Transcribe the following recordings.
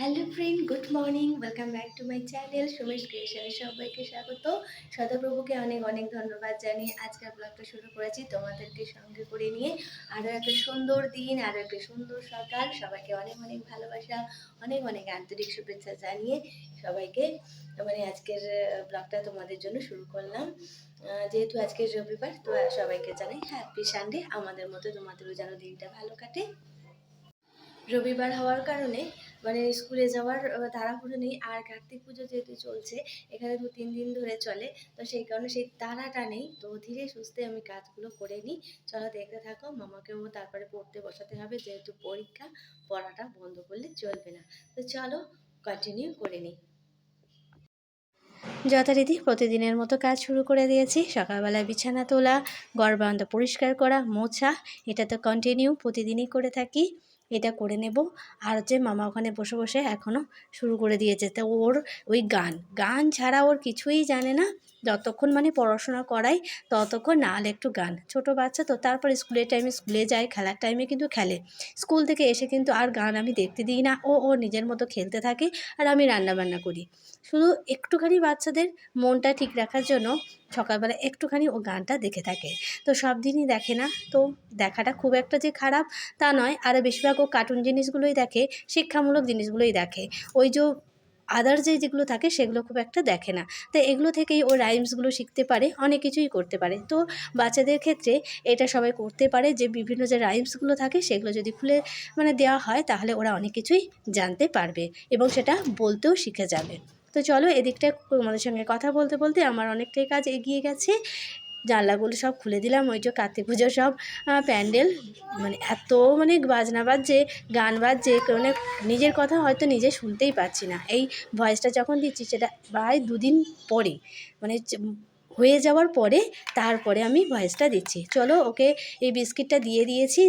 Hello friend good morning welcome back to my channel Sumesh ক্রিয়েশনে সবাইকে স্বাগত। সদাপ্রভুকে অনেক অনেক ধন্যবাদ জানিয়ে আজকের ব্লগটা শুরু করেছি তোমাদেরকে সঙ্গে করে নিয়ে। আরও একটা সুন্দর দিন আরও একটা সুন্দর সকাল। সবাইকে অনেক অনেক ভালোবাসা, অনেক অনেক আন্তরিক শুভেচ্ছা জানিয়ে সবাইকে মানে আজকের ব্লগটা তোমাদের জন্য শুরু করলাম। যেহেতু আজকের রবিবার, তো সবাইকে জানাই হ্যাপি সানডে আমাদের মতো তোমাদেরও যেন দিনটা ভালো কাটে। রবিবার হওয়ার কারণে মানে স্কুলে যাওয়ার তাড়াহুড়ো নেই। আর কার্তিক পুজো যেহেতু চলছে, এখানে দু, তিন দিন ধরে চলে। তো সেই কারণে সেই তাড়াটা নেই। তো ধীরে সুস্থে আমি কাজগুলো করে নিই। চলো দেখতে থাকো, মামাকেও তারপরে পড়তে বসাতে হবে। যেহেতু পরীক্ষা, পড়াটা বন্ধ করলে চলবে না। তো চলো কন্টিনিউ করে নিই। যথারীতি প্রতিদিনের মতো কাজ শুরু করে দিয়েছি। সকালবেলায় বিছানা তোলা বারান্দা পরিষ্কার করা, মোছা, এটা তো কন্টিনিউ প্রতিদিনই করে থাকি। এটা করে নেব। আর হচ্ছে মামা ওখানে বসে বসে এখনও শুরু করে দিয়েছে। তো ওর ওই গান গান ছাড়া ওর কিছুই জানে না। যতক্ষণ মানে পড়াশোনা করাই, ততক্ষণ না হলে একটু গান। ছোট বাচ্চা তো, তারপর স্কুলের টাইমে স্কুলে যায়, খেলার টাইমে কিন্তু খেলে। স্কুল থেকে এসে কিন্তু আর গান আমি দেখতে দিই না। ও ও নিজের মতো খেলতে থাকে আর আমি রান্না বান্না করি। শুধু একটুখানি বাচ্চাদের মনটা ঠিক রাখার জন্য সকালবেলা একটুখানি ও গানটা দেখে থাকে। তো সব দিনই দেখে না। তো দেখাটা খুব একটা যে খারাপ তা নয়। আর বেশিরভাগ ও কার্টুন জিনিসগুলোই দেখে, শিক্ষামূলক জিনিসগুলোই দেখে। ওই যে আদার যে যেগুলো থাকে সেগুলো খুব একটা দেখে না। তো এগুলো থেকেই ও রাইমসগুলো শিখতে পারে, অনেক কিছুই করতে পারে। তো বাচ্চাদের ক্ষেত্রে এটা সবাই করতে পারে যে বিভিন্ন যে রাইমসগুলো থাকে সেগুলো যদি খুলে মানে দেওয়া হয় তাহলে ওরা অনেক কিছুই জানতে পারবে এবং সেটা বলতেও শিখে যাবে। তো চলো এদিকটা তোমাদের সঙ্গে কথা বলতে বলতে আমার অনেকটাই কাজ এগিয়ে গেছে। জানলাগুলো সব খুলে দিলাম, ওই যে কার্তিক পুজোর সব প্যান্ডেল। মানে এত মানে বাজনা বাজছে, গান বাজছে মানে নিজের কথা হয়তো নিজে শুনতেই পাচ্ছি না। এই ভয়েসটা যখন দিচ্ছি সেটা প্রায় দুদিন পরে মানে হয়ে যাওয়ার পরে তারপরে আমি ভয়েসটা দিচ্ছি। চলো ওকে এই বিস্কিটটা দিয়ে দিয়েছি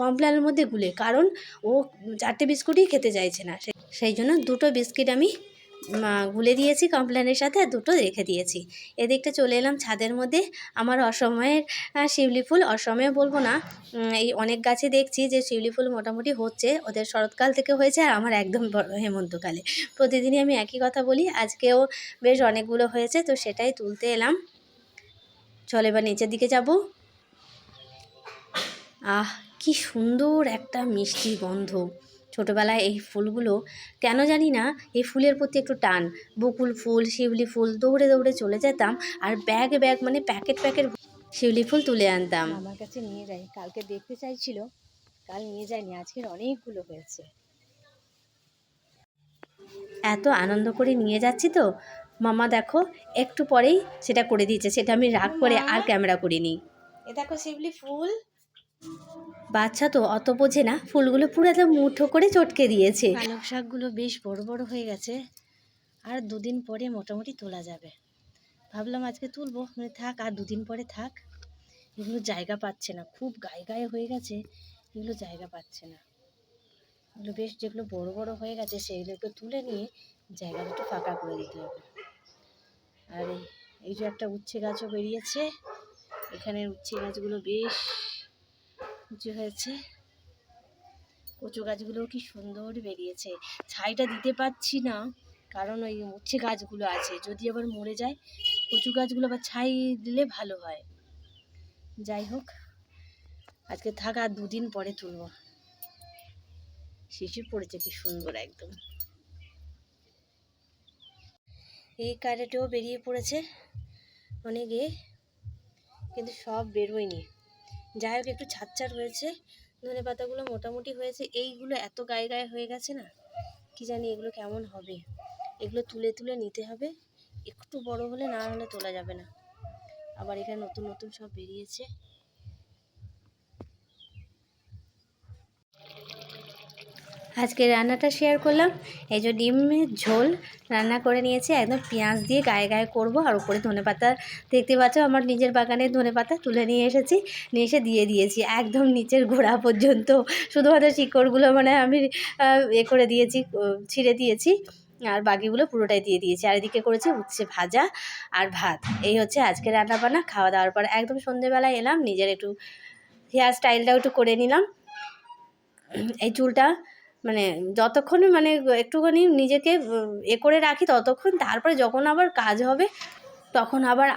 কমপ্লেনের মধ্যে গুলে, কারণ ও চারটে বিস্কুটই খেতে চাইছে না। সেই জন্য দুটো বিস্কিট আমি গুলে দিয়েছি কমপ্লেনের সাথে আর দুটো রেখে দিয়েছি। এদিকটা চলে এলাম ছাদের মধ্যে। আমার অসময়ের শিউলি ফুল অসময়ে বলব না এই অনেক গাছে দেখছি যে শিউলি ফুল মোটামুটি হচ্ছে, ওদের শরৎকাল থেকে হয়েছে আর আমার একদম হেমন্তকালে। প্রতিদিনই আমি একই কথা বলি, আজকেও বেশ অনেকগুলো হয়েছে, তো সেটাই তুলতে এলাম। চলে এবার নিচের দিকে যাব। আহ, কি সুন্দর একটা মিষ্টি গন্ধ। ছোটোবেলায় এই ফুলগুলো কেন জানি না এই ফুলের প্রতি একটু টান। বকুল ফুল শিউলি ফুল দৌড়ে দৌড়ে চলে যেতাম আর ব্যাগ ব্যাগ মানে প্যাকেট প্যাকেট শিউলি ফুল তুলে আনতাম। আমার কাছে নিয়ে যাই কালকে দেখতে চাইছিল কাল নিয়ে যায়নি আজকের অনেকগুলো হয়েছে। এত আনন্দ করে নিয়ে যাচ্ছি তো। মামা দেখো একটু পরেই সেটা করে দিয়েছে সেটা আমি রাগ করে আর ক্যামেরা করিনি। এ দেখো শিউলি ফুল। বাচ্চা তো অত বোঝে না, ফুলগুলো পুরো একদম মুঠো করে চটকে দিয়েছে। পালক শাকগুলো বেশ বড় বড় হয়ে গেছে, আর দুদিন পরে মোটামুটি তোলা যাবে। ভাবলাম আজকে তুলবো থাক, আর দুদিন পরে থাক। এগুলো জায়গা পাচ্ছে না, খুব গায়ে গায়ে হয়ে গেছে, এগুলো জায়গা পাচ্ছে না। এগুলো বেশ যেগুলো বড় বড় হয়ে গেছে সেগুলো একটু তুলে নিয়ে জায়গাটা একটু ফাঁকা করে দিতে হবে। আর এই এই যে একটা উচ্ছে গাছও বেরিয়েছে, এখানের উচ্ছে গাছগুলো বেশ উঁচু হয়েছে। কচু গাছগুলোও কি সুন্দর বেরিয়েছে। ছাইটা দিতে পারছি না, কারণ ওই উচ্ছে গাছগুলো আছে। যদি আবার মরে যায়, কচু গাছগুলো আবার ছাই দিলে ভালো হয়। যাই হোক, আজকে থাক দুদিন পরে তুলব। শিশির পড়েছে কি সুন্দর একদম। এই কারেটেও বেরিয়ে পড়েছে অনেকে, কিন্তু সব বেরোয়নি। যাই হোক, একটু ছাড় হয়েছে। ধনে পাতাগুলো মোটামুটি হয়েছে। এইগুলো এত গায়ে গায়ে হয়ে গেছে না, কি জানি এগুলো কেমন হবে। এগুলো তুলে তুলে নিতে হবে। একটু বড় হলে না হলে তোলা যাবে না। আবার এখানে নতুন নতুন সব বেরিয়েছে। আজকে রান্নাটা শেয়ার করলাম। এই যে ডিমের ঝোল রান্না করে নিয়েছি, একদম পেঁয়াজ দিয়ে গায়ে গায়ে করব। আর উপরে ধনে পাতা দেখতে পাচ্ছ, আমার নিজের বাগানের ধনে পাতা তুলে নিয়ে এসেছি, নিয়ে এসে দিয়ে দিয়েছি, একদম নিচের গোড়া পর্যন্ত। শুধুমাত্র শিকড়গুলো মানে আমি এ করে দিয়েছি ছিঁড়ে দিয়েছি, আর বাকিগুলো পুরোটাই দিয়ে দিয়েছি। আর এদিকে করেছি উচ্ছে ভাজা আর ভাত। এই হচ্ছে আজকে রান্না বান্না খাওয়া দাওয়ার পর একদম সন্ধেবেলায় এলাম, নিজের একটু হেয়ার স্টাইলটাও একটু করে নিলাম। এই চুলটা মানে যতক্ষণ মানে একটুখানি নিজেকে, এ করে রাখি ততক্ষণ, তারপরে যখন আবার কাজ হবে, তখন আবার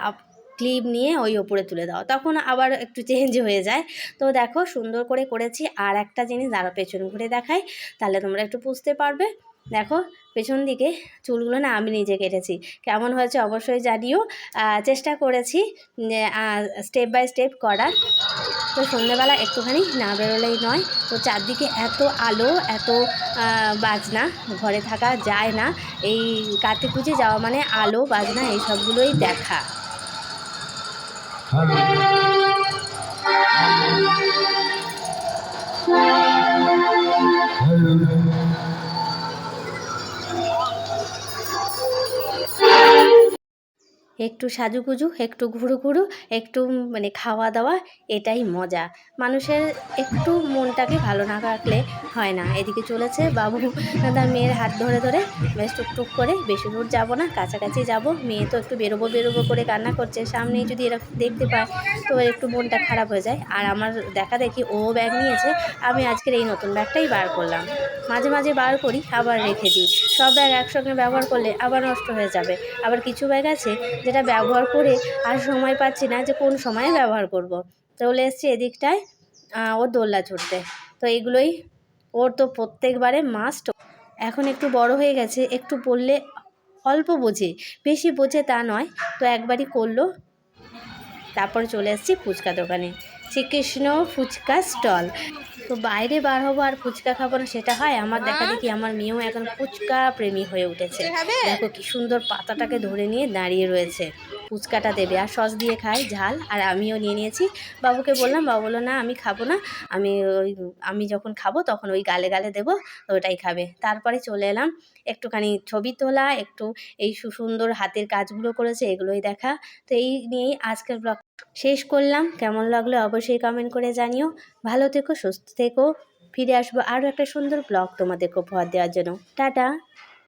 ক্লিপ নিয়ে ওই ওপরে তুলে দাও। তখন আবার একটু চেঞ্জ হয়ে যায়। তো দেখো সুন্দর করে করেছি। আর একটা জিনিস আরও পেছন ঘুরে দেখাই, তাহলে তোমরা একটু বুঝতে পারবে। দেখো পেছন দিকে চুলগুলো না আমি নিজে কেটেছি। কেমন হয়েছে অবশ্যই জানিও। চেষ্টা করেছি স্টেপ বাই স্টেপ করার। তো সন্ধ্যেবেলা একটুখানি না বেরোলেই নয়। তো চারদিকে এত আলো, এত বাজনা, ঘরে থাকা যায় না। এই কার্তিক পুজো যাওয়া মানে আলো, বাজনা, এই সবগুলোই দেখা। একটু সাজুগুজু, একটু ঘুরু ঘুরু একটু মানে খাওয়া দাওয়া এটাই মজা। মানুষের একটু মনটাকে ভালো না রাখলে হয় না। এদিকে চলেছে বাবু, তার মেয়ের হাত ধরে ধরে, বেশ টুকটুক করে, বেশি দূর যাব না, কাছাকাছি যাব। মেয়ে তো একটু বেরোবো বেরোবো করে কান্না করছে। সামনেই যদি এরকম দেখতে পায়, তো একটু মনটা খারাপ হয়ে যায়। আর আমার দেখা দেখি ও ব্যাগ নিয়েছে, আমি আজকের এই নতুন ব্যাগটাই বার করলাম। মাঝে মাঝে বার করি, আবার রেখে দিই। সব ব্যাগ একসঙ্গে ব্যবহার করলে আবার নষ্ট হয়ে যাবে। আবার কিছু ব্যাগ আছে যেটা ব্যবহার করে আর সময় পাচ্ছি না যে কোন সময়ে ব্যবহার করব। চলে এসছি এদিকটায় ও দোল্লা ছুটতে। তো এগুলোই ওর তো প্রত্যেকবারে মাস্ট এখন একটু বড় হয়ে গেছে, একটু বললে অল্প বোঝে, বেশি বোঝে তা নয়। তো একবারই করল, তারপর চলে এসেছি ফুচকা দোকানে। শ্রীকৃষ্ণ ফুচকা স্টল। তো বাইরে বার হব আর ফুচকা খাব না সেটা হয়। আমার দেখা দেখি আমার মেয়েও এখন ফুচকা প্রেমী হয়ে উঠেছে। দেখো কি সুন্দর পাতাটাকে ধরে নিয়ে দাঁড়িয়ে রয়েছে। ফুচকাটা দেবে। আর সস দিয়ে খায় ঝাল। আর আমিও নিয়ে নিয়েছি। বাবুকে বললাম বাবু বলল না আমি খাব না। আমি ওই আমি যখন খাব তখন ওই গালে গালে দেবো তো ওটাই খাবে। তারপরে চলে এলাম। একটুখানি ছবি তোলা একটু এই সুন্দর হাতের কাজগুলো করেছে এগুলোই দেখা। তো এই নিয়েই আজকের ব্লগ শেষ করলাম। কেমন লাগল অবশ্যই কমেন্ট করে জানিও। ভালো থেকো, সুস্থ থেকো। ফিরে আসব আরও একটা সুন্দর ব্লগ তোমাদেরকে উপহার দেওয়ার জন্য। টাটা!